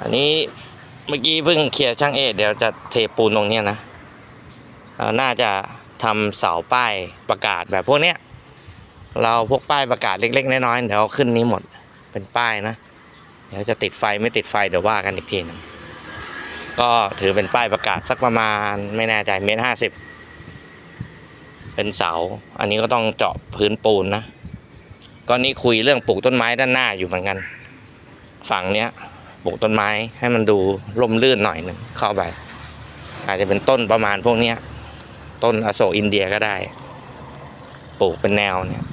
อันนี้เมื่อกี้เพิ่งเคลียร์ช่างเอเดี๋ยวจะเทปูนตรงเนี้ยนะน่าจะทำเสาป้ายประกาศแบบพวกเนี้ยเราพวกป้ายประกาศเล็กๆน้อยๆเดี๋ยวเอาขึ้นนี้หมดเป็นป้ายนะ เดี๋ยวจะติดไฟไม่ติดไฟเดี๋ยวว่ากันอีกทีหนึงก็ถือเป็นป้ายประกาศสักประมาณไม่แน่ใจเมตรห้าสิบเป็นเสา อันนี้ก็ต้องเจาะพื้นปูนนะก็นี่คุยเรื่องปลูกต้นไม้ด้านหน้าอยู่เหมือนกัน ฝั่งเนี้ย ปลูกต้นไม้ให้มันดูร่มรื่นหน่อยหนึ่งเข้าไป อาจจะเป็นต้นประมาณพวกเนี้ยต้นอโศกอินเดียก็ได้ ปลูกเป็นแนวเนี่ย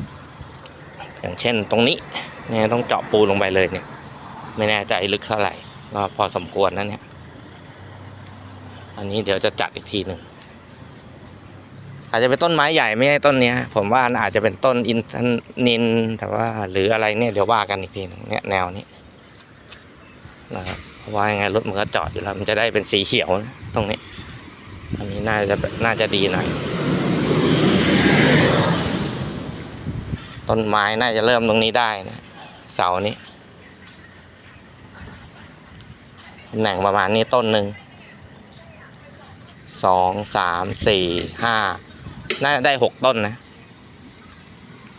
อย่างเช่นตรงนี้เนี่ยต้องเจาะปูลงไปเลยเนี่ย ไม่แน่ใจลึกเท่าไหร่ก็พอสมควรนะเนี่ย อันนี้เดี๋ยวจะจัดอีกทีหนึ่งอาจจะเป็นต้นไม้ใหญ่ไม่ใช่ต้นเนี้ย ผมว่าอาจจะเป็นต้นอินทนินแต่ว่าหรืออะไรเนี่ยเดี๋ยวว่ากันอีกทีนึงเนี่ยแนวนี้ นะครับเพราะว่ายังไงรถมันก็จอดอยู่แล้วมันจะได้เป็นสีเขียวนะตรงนี้ อันนี้น่าจะน่าจะดีหน่อยต้นไม้น่าจะเริ่มตรงนี้ได้นะเสานี้ตำแหน่งประมาณนี้ต้นหนึ่งสองสามสี่ห้าน่าจะได้หกต้นนะ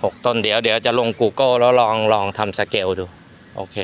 หกต้นเดี๋ยวเดี๋ยวจะลง Google แล้วลองลองทำสเกลดู โอเค